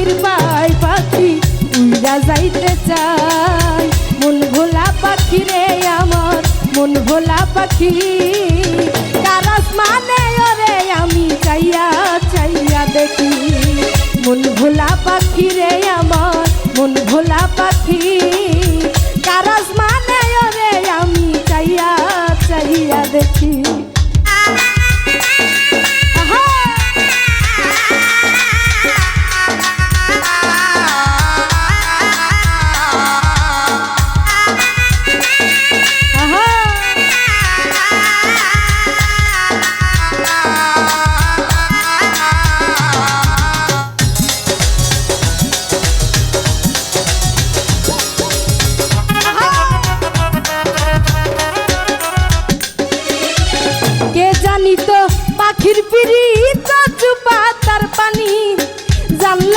পাখির পাখি, উইরা যাইতে চাই মন ভোলা পাখি রে আমার, মন ভোলা পাখি। কারাস মানে ওরে আমি চাইয়া চাইয়া দেখি। মন ভোলা পাখি রে আমার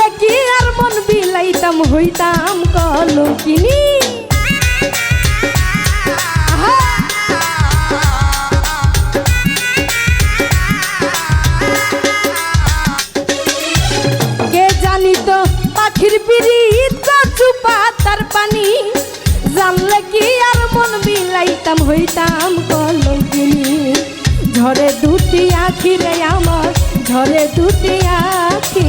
জানলে কি আর মন বিলাইতাম, হইতাম কলকিনি পাখির পিড়ি চুপা তার পানি? জানলে কি আর মন বিলাইতাম, হইতাম কলঙ্কিনি। ঝরে দুটি আখি রে আমার ঝরে দুটি আখি।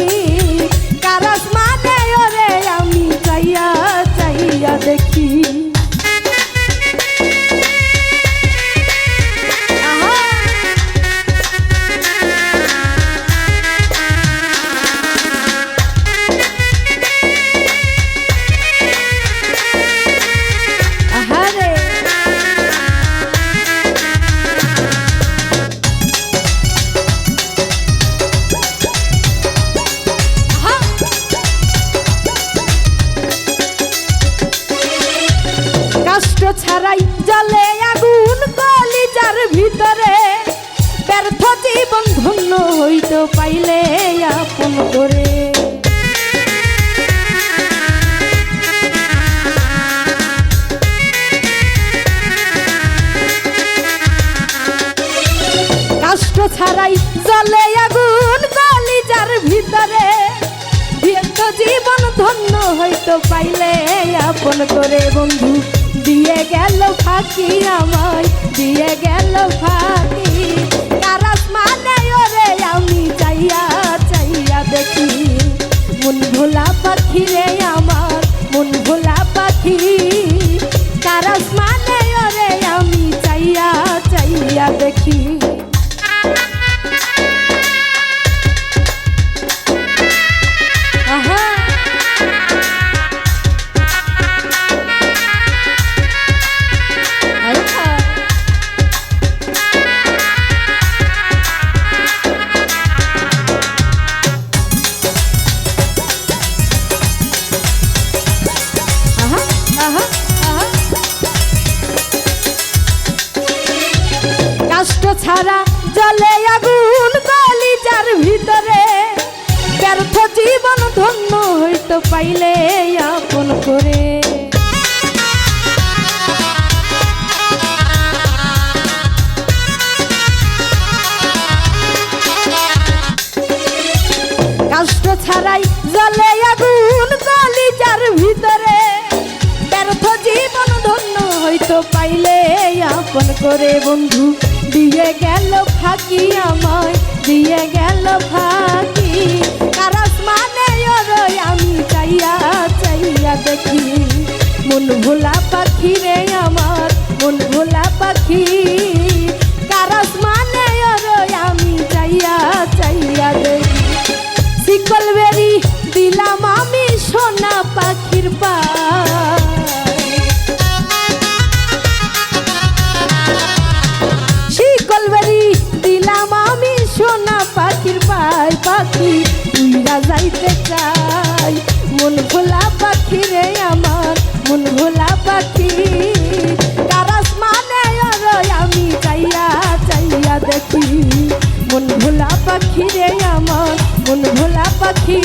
কাষ্ট ছাড়াই জলে আগুন কলিজার ভিতরে। ব্যর্থ জীবন ধন্য হইতে পাইলে আপন করে। কাষ্ট ছাড়াই জলে আগুন কলিজার ভিতরে। জীবন ধন্য হইতো পাইলে আপন করে বন্ধু। দিয়ে গেল ফাঁকি আমায়, দিয়ে গেল ফাঁকি। কারাস মানে ওরে আমি চাইয়া চাইয়া দেখি। মন ভোলা পাখি রে ছাড়া জলে আগুন কলিজার ভিতরে। ব্যর্থ জীবন ধন্য হইতো পাইলে আপন করে। কাষ্ট ছাড়াই জলে আগুন কলিজার ভিতরে। পাইলে আপন করে বন্ধু। দিয়ে গেল ফাঁকি আমায়, দিয়ে গেল ফাঁকি। কারাস মানে আমি চাইয়া চাইয়া সোনা পাখির পায়, পাখি উইরা যাইতে চাই মন ভোলা পাখি রে আমার, মন ভোলা পাখি। কারাস মানে আমি চাইয়া চাইয়া দেখি। মন ভোলা পাখি রে আমার, মন ভোলা পাখি।